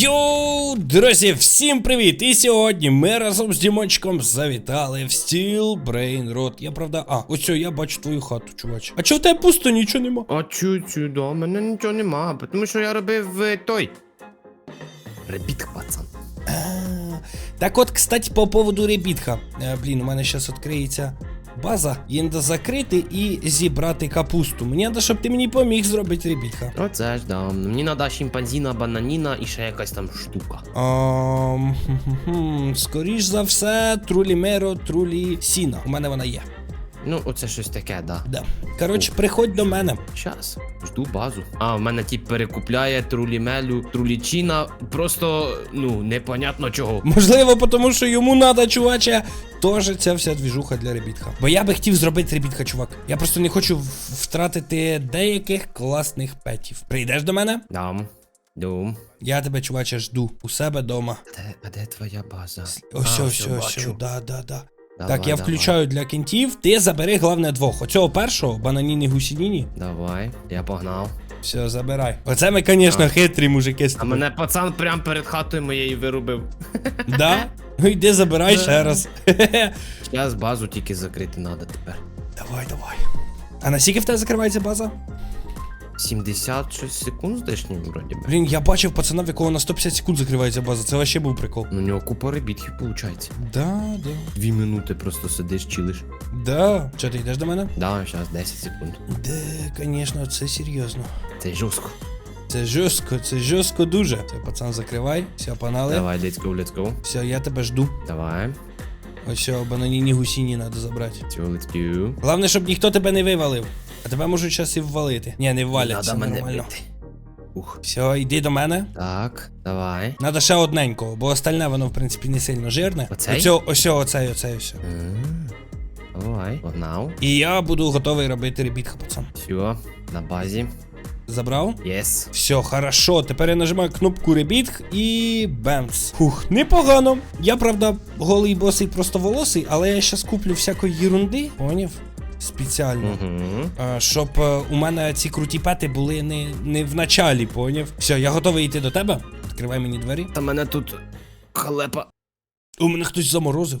Йоу, друзі, всім привіт! І сьогодні ми разом з Дімончиком завітали в Steel Brain Road. Я правда. А, ось я бачу твою хату, чувач. А чого в тебе пусто, нічого нема? А чуть-чуть, да, мене нічого нема, тому що я робив е, той. Ребітк, пацан. А, Так от, кстати, по поводу ребітха. Е, блін, у мене зараз відкриється база. Її треба закрити і зібрати капусту. Мені треба, щоб ти мені поміг зробити ребітха. Оце ж да. Мені треба шимпанзіна, бананіна і ще якась там штука. Ам, хм-хм-хм, Скоріш за все, трулі меро, трулі сіна. У мене вона є. Ну, оце щось таке, да. Да. Коротше, приходь до мене. Щас, жду базу. А, в мене тип перекупляє трулімелю, трулічина. Просто, ну, непонятно чого. Можливо, тому що йому надо, чуваче, теж ця вся двіжуха для ребітха. Бо я би хотів зробити ребітха, чувак. Я просто не хочу втратити деяких класних петів. Прийдеш до мене? Дам. Дум. Я тебе, чуваче, жду у себе дома. Де, а де твоя база? Ось, А, ось, ось, да, да, да. Давай, так, я давай. включаю для кінтів. Ти забери головне двох. Оцього першого, бананіні гусініні. Давай, я погнав. Все, забирай. Оце ми, звісно, хитрі мужики з А тобою. мене пацан прямо перед хатою моєю вирубив. Да? Ну йди забирай ще раз. Зараз базу тільки закрити треба тепер. давай, давай. А наскільки в тебе закривається база? 76 секунд з лишнім, вроді би. Блін, я бачив пацана, в якого на 150 секунд закривається база. Це вообще був прикол. Ну, у нього купа ребітків виходить. Да, да. Дві минути просто сидиш, чилиш. Да. Що ти йдеш до мене? Да, зараз 10 секунд. Да, звісно, це серйозно. Це жорстко. Це жорстко, це жорстко дуже. Це пацан закривай. Все, панали. Давай, let's go, let's go. Все, я тебе жду. Давай. Ось все, бананіні гусіні треба забрати. Все, let's go. Головне, щоб ніхто тебе не вивалив. А тебе можуть зараз і ввалити. Ні, не ввалять, Надо мене нормально. бити. Ух. Все, йди до мене. Так, давай. Надо ще одненького, бо остальне воно, в принципі, не сильно жирне. Оцей? Оцьо, ось, оцей, оцей, ось. М, Давай, погнав. І я буду готовий робити ребітха, пацан. Все, на базі. Забрав? Єс. Все, хорошо. Тепер я нажимаю кнопку ребітх і бемс. Хух, непогано. Я, правда, голий босий просто волосий, але я щас куплю всякої єрунди, поняв? Спеціально. Угу. Щоб е, у мене ці круті пети були не, не в началі, поняв? Все, я готовий йти до тебе. Відкривай мені двері. Та мене тут халепа. У мене хтось заморозив.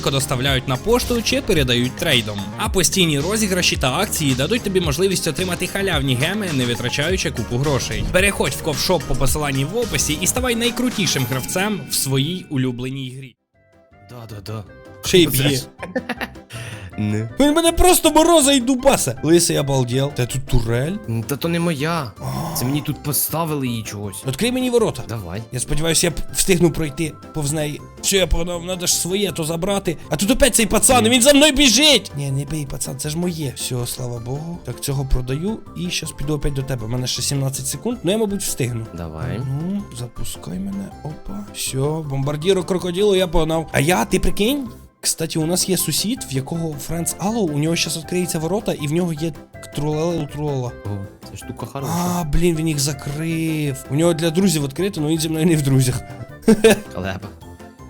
доставляють на пошту чи передають трейдом. А постійні розіграші та акції дадуть тобі можливість отримати халявні геми, не витрачаючи купу грошей. Переходь в ковшоп по посиланні в описі і ставай найкрутішим гравцем в своїй улюбленій грі. Да-да-да. Ще й б'є. Не. Він мене просто мороза і дубаса. Лисий обалдел. Та тут турель. Та то не моя. Це мені тут поставили її чогось. Відкрий мені ворота. Давай. Я сподіваюся, я встигну пройти повз неї. Все, я погнав, треба ж своє то забрати. А тут опять цей пацан, і він за мною біжить. Ні, не бий, пацан, це ж моє. Все, слава Богу. Так, цього продаю і щас піду опять до тебе. У мене ще 17 секунд, ну я, мабуть, встигну. Давай. Ну, запускай мене. Опа. Все, бомбардіро крокодилу, я погнав. А я, ти прикинь? Кстати, у нас є сусід, в якого Френц Алло, у нього зараз відкриється ворота, і в нього є трулела трулела. Це штука хороша. А, блін, він їх закрив. У нього для друзів відкрито, але він зі мною не в друзях. Халепа.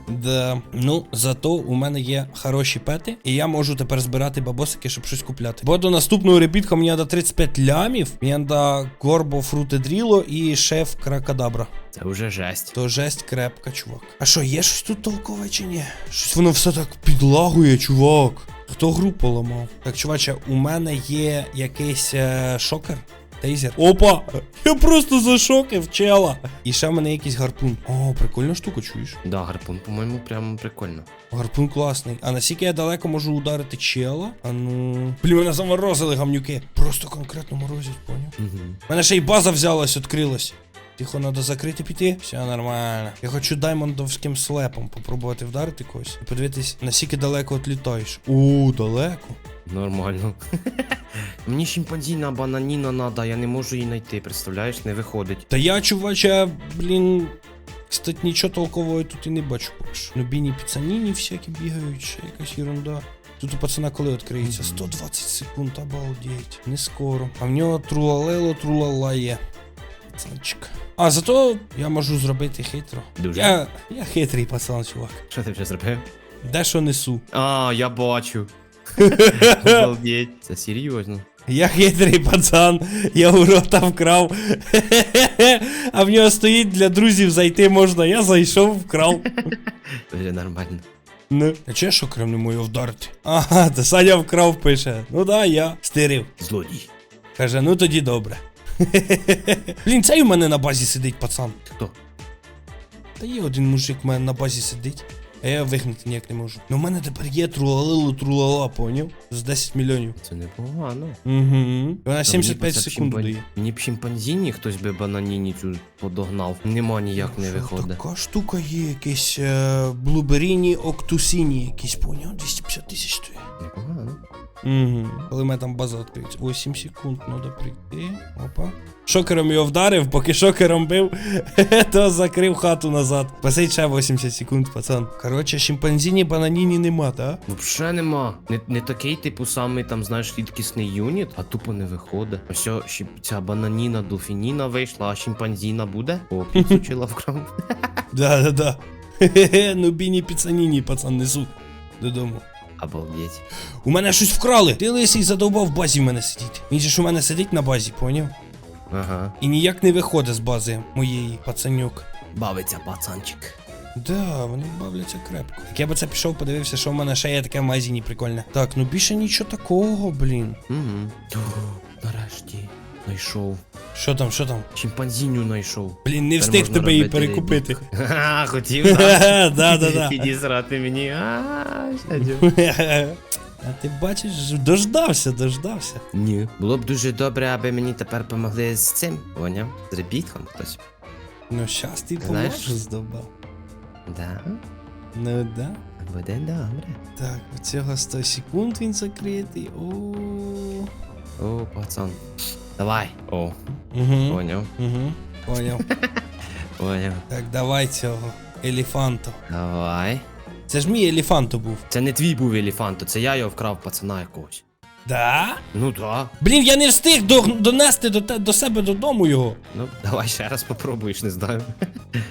Да. Ну, зато у мене є хороші пети, і я можу тепер збирати бабосики, щоб щось купляти. Бо до наступного ребітка мені треба 35 лямів, мені треба горбо фрутедріло і шеф кракадабра. Це вже жесть. То жесть крепка, чувак. А що, є щось тут толкове чи ні? Щось воно все так підлагує, чувак. Хто гру поламав? Так, чуваче, у мене є якийсь е, шокер. Тейзер. Опа! Я просто зашокив, чела. І ще в мене якийсь гарпун. О, прикольна штука, чуєш? Да, гарпун, по-моєму, прямо прикольно. Гарпун класний. А наскільки я далеко можу ударити чела? А ну. Блін, мене заморозили гамнюки. Просто конкретно морозять, поняв? Угу. У мене ще й база взялась, відкрилась. Тихо, надо закрити піти. Все нормально. Я хочу даймондовським слепом попробувати вдарити когось. І подивитись, наскільки далеко відлітаєш. У, далеко. Нормально. Мені шимпанзіна, бананіна надо, я не можу її знайти, представляєш, не виходить. Та я, чувача, блін. Кстати, нічого толкового я тут і не бачу. Ну, біні піцаніні всякі бігають, ще якась ерунда. Тут у пацана коли відкриється? 120 секунд, обалдеть. Не скоро. А в нього трулалело, трулала є. Пацанчик. А зато я можу зробити хитро. Дуже. Я, я хитрий пацан, чувак. Що ти вже зробив? Дещо несу. А, я бачу. Обалдеть. Це серйозно. Я хитрий пацан, я у рота вкрав. А в нього стоїть для друзів зайти можна. Я зайшов, вкрав. Вже нормально. Ну. А я що крем не мою вдарити? Ага, та Саня вкрав пише. Ну да, я стирив. Злодій. Каже, ну тоді добре. Блін, цей у мене на базі сидить, пацан. Хто? Та є один мужик у мене на базі сидить. А я вигнати ніяк не можу. Ну в мене тепер є трулалило трулала, поняв? З 10 мільйонів. Це непогано. Угу. Вона 75 Мені б це секунд дає. Мені б чимпанзіні хтось би бананіні цю подогнав. Нема ніяк не виходить. Така штука є, якийсь е, блуберіні октусіні, якийсь поняв, 250 тисяч стоїть. Непогано. Угу. Коли мене там база відкриється. 8 секунд треба прийти. Опа. Шокером його вдарив, поки шокером бив, то закрив хату назад. Посидь ще 80 секунд, пацан. Коротше, шимпанзіні бананіні нема, та? Вообще нема. Не, не такий, типу, самий там, знаєш, рідкісний юніт, а тупо не виходить. Ось щі- ця бананіна дофініна вийшла, а шимпанзіна буде. О, підсучила вкрав. Да, да, да. Хе-хе, ну біні піцаніні, пацан, несу. Додому. Обалдеть. У мене щось вкрали. Ти лисий задовбав в базі в мене сидіти. Він же ж у мене сидить на базі, поняв? Ага. І ніяк не виходить з бази моєї, пацанюк. Бавиться пацанчик. Да, вони бавляться крепко. Так я би це пішов, подивився, що в мене ще є таке в магазині прикольне. Так, ну більше нічого такого, блін. Угу. Нарешті. Знайшов. Що там, що там? Чимпанзіню знайшов. Блін, не встиг тебе її перекупити. Ха, хотів? Да, да, да. Підісрати мені. А. А ти бачиш, дождався, дождався. Ні. Було б дуже добре, аби мені тепер помогли з цим, поняв? З ребітком хтось. Ну щас ти поможеш здобав. Да? Ну да. Буде добре. Так, у цього 100 секунд він закритий. О. О, пацан. Давай. О, Угу. поняв. Угу. Поняв. Поняв. Так, давай цього. Елефанту. Давай. Це ж мій елефанто був. Це не твій був елефанто, це я його вкрав пацана якогось. Да? Ну да. Блін, я не встиг до, донести до, те- до себе додому його. Ну, давай ще раз попробуєш, не знаю.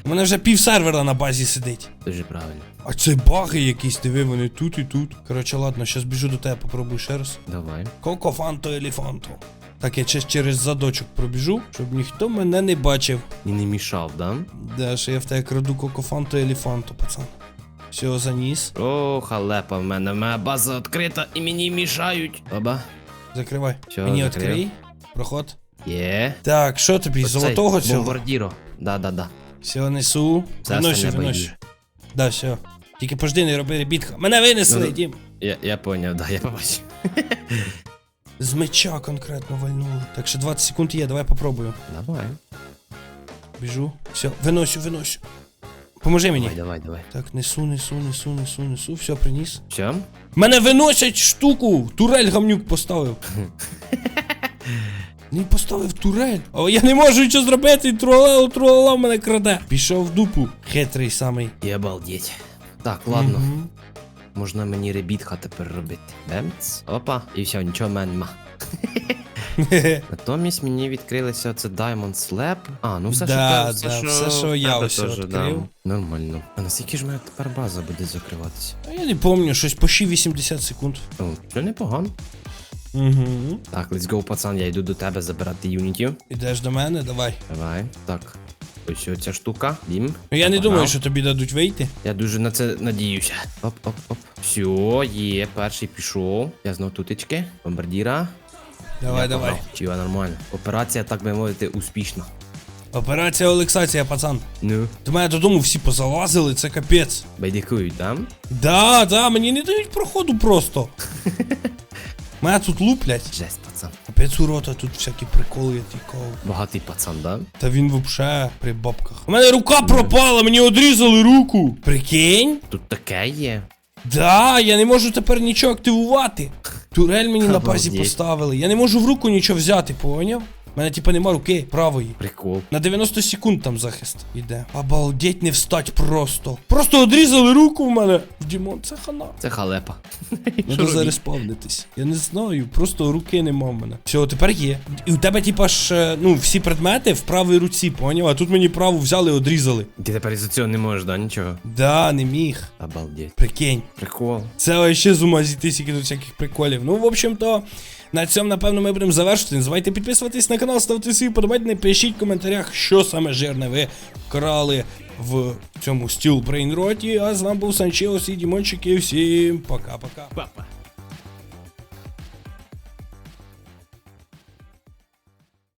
У мене вже пів сервера на базі сидить. Дуже правильно. А це баги якісь, диви, вони тут і тут. Коротше, ладно, щас біжу до тебе, попробую ще раз. Давай. Кокофанто елефанто. Так, я ще через задочок пробіжу, щоб ніхто мене не бачив. І не мішав, да? Да, що я в тебе краду кокофанто елефанто, пацан. Все, заніс. О, халепа в мене. Моя база відкрита і мені мішають. Оба. Закривай. Всьо, Мені закрив. відкрий. Проход. Є. Так, що тобі? Оцей, Золотого цього? Бомбардіро. Да-да-да. Все, несу. Це Виношу, остальне. Да, все. Тільки пожди, не роби ребітка. Мене винесли, Ну, Дім. Я, я поняв, да, я побачив. З меча конкретно вальнули. Так що 20 секунд є, давай попробую. Давай. Біжу. Все, виносю, виносю. Поможи мені. Давай, давай, давай. Так, несу, несу, несу, несу, несу. Все, приніс. Все? Мене виносять штуку! Турель гамнюк поставив. Він поставив турель. А я не можу нічого зробити, тролала, тролала мене краде. Пішов в дупу. Хитрий самий. І обалдеть. Так, ладно. Мгм. Можна мені ребітха тепер робити. Бемц. Опа. І все, нічого в мене нема. Натомість мені відкрилося це Diamond Slab. А, ну все, Да, що, да, все, все, що, що я тебе ось теж, відкрив. Да. Нормально. А наскільки ж моя тепер база буде закриватися? А я не пам'ятаю, щось по ще 80 секунд. О, це непогано. Угу. Так, let's go, пацан, я йду до тебе забирати юнітів. Ідеш до мене, давай. Давай. Так. Ось оця штука. Бім. Ну я не Погнав. думаю, що тобі дадуть вийти. Я дуже на це надіюся. Оп, оп, оп. Все, є, перший пішов. Я знов тутечки. Бомбардіра. Давай, Я давай. Чіва, нормально. Операція, так би мовити, успішна. Операція Олексація, пацан. Ну, До мене додому всі позалазили, це капець. байдикують, там? Да, да, мені не дають проходу просто. Мене тут луплять. Жесть, пацан. Опять урота, тут всякі приколи, я тікав. Багатий пацан, да? Та він вообще при бабках. У мене рука пропала, мені одрізали руку. Прикинь? Тут таке є. Да, я не можу тепер нічого активувати. Турель мені на базі Обалдеть. поставили. Я не можу в руку нічого взяти, поняв? У мене типа нема руки правої. Прикол. На 90 секунд там захист іде. Обалдеть, не встать просто. Просто одрізали руку в мене. Дімон, це хана. Це халепа. Треба зараз спавнитись. Я не знаю, просто руки нема в мене. Все, тепер є. І у тебе, типа ж, е, ну, всі предмети в правій руці, поняв? А тут мені праву взяли, і одрізали. Ти тепер із цього не можеш, да, нічого? Да, не міг. Обалдеть. Прикинь. Прикол. Це вообще з ума зійти, скільки тут всяких приколів. Ну, в общем-то, на цьому, напевно, ми будемо завершити. Не забувайте підписуватись на канал, ставте свій подобайки, пишіть в коментарях, що саме жирне ви крали в цьому стіл брейнроті. А з вами був Санчеос і Дімончики, всім пока-пока. Папа.